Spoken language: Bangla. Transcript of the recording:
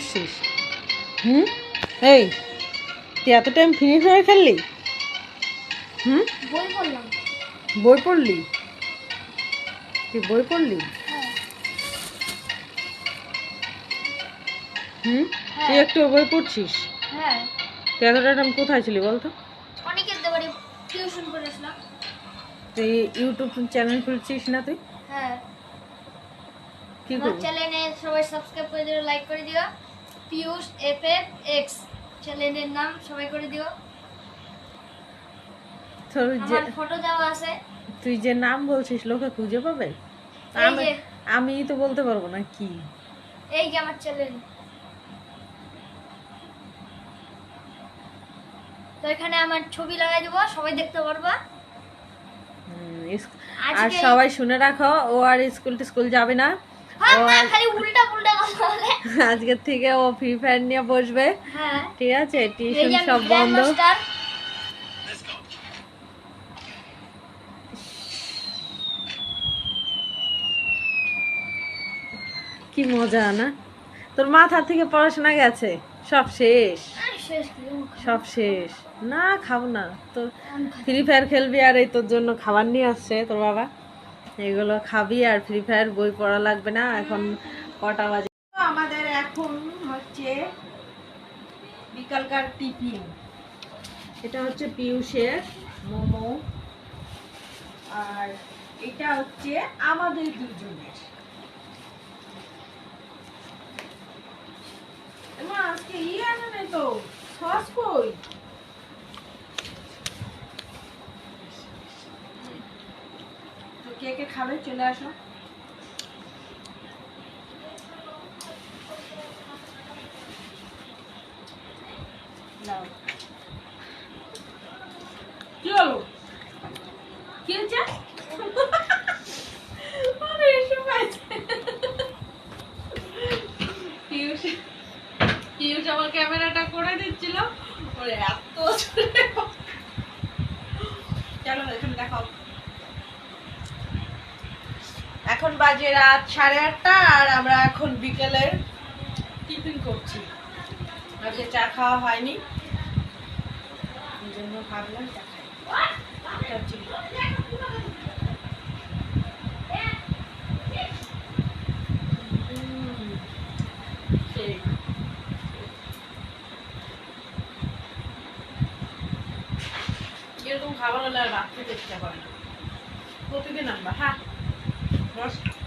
আসছিস? হুম? এই তুই এত টাইম ফ্রি ফায়ার খেললি হুম? বই পড়লি? তুই বই পড়লি? হ্যাঁ। হুম তুই হ্যাঁ। একটু বই পড়ছিস? হ্যাঁ। তুই এতটা টাইম কোথায় ছিলি বলতো? অনেকের দেবারে টিউশন করে তুই ইউটিউব চ্যানেল খুলছিস না তুই? হ্যাঁ। কি করবি? চ্যানেলে সবাই সাবস্ক্রাইব করে দিও লাইক করে দিও। পিয়ুষ এফ এফ এক্স চ্যানেলের নাম সবাই করে দিও। তোর যে আমার ফটো দেওয়া আছে। তুই যে নাম বলছিস লোকে খুঁজে পাবে? এই আমি যে। আমি তো বলতে পারব না কি। এই যে আমার চ্যানেল তো এখানে আমার ছবি লাগাই দেবো সবাই দেখতে পারবা। হুম, ইস- আর আজকে সবাই শুনে রাখো ও আর স্কুল স্কুল যাবে না। হ্যাঁ আজকের থেকে ও ফ্রি ফায়ার নিয়ে বসবে। হ্যাঁ। ঠিক আছে টিউশন সব বন্ধ। কি মজা না? তোর মাথা থেকে পড়াশোনা গেছে? সব শেষ? সব শেষ? না খাব না। তোর ফ্রি ফায়ার খেলবি আর এই তোর জন্য খাবার নিয়ে আসছে তোর বাবা। এগুলো খাবি আর ফ্রি ফায়ার বই পড়া লাগবে না, এখন কটা বাজে? আমাদের এখন হচ্ছে বিকালকার টিফিন। এটা হচ্ছে পিউষের, মোমো, আর এটা হচ্ছে আমাদের দুজনের। আজকে ইয়ে আনে তো, সস কই? কে কে খাবে চলে আসো। কি আমার ক্যামেরাটা করে দিচ্ছিল। এত জোরে চলো এখানে দেখাও এখন বাজে রাত সাড়ে আটটা, আর আমরা এখন বিকেলের টিফিন করছি। আজকে চা খাওয়া হয়নি। জন্য ভাবলাম। এরকম খাবার হলে আর ভাত খেতে ইচ্ছা করে প্রতিদিন আনবা হ্যাঁ। trabajos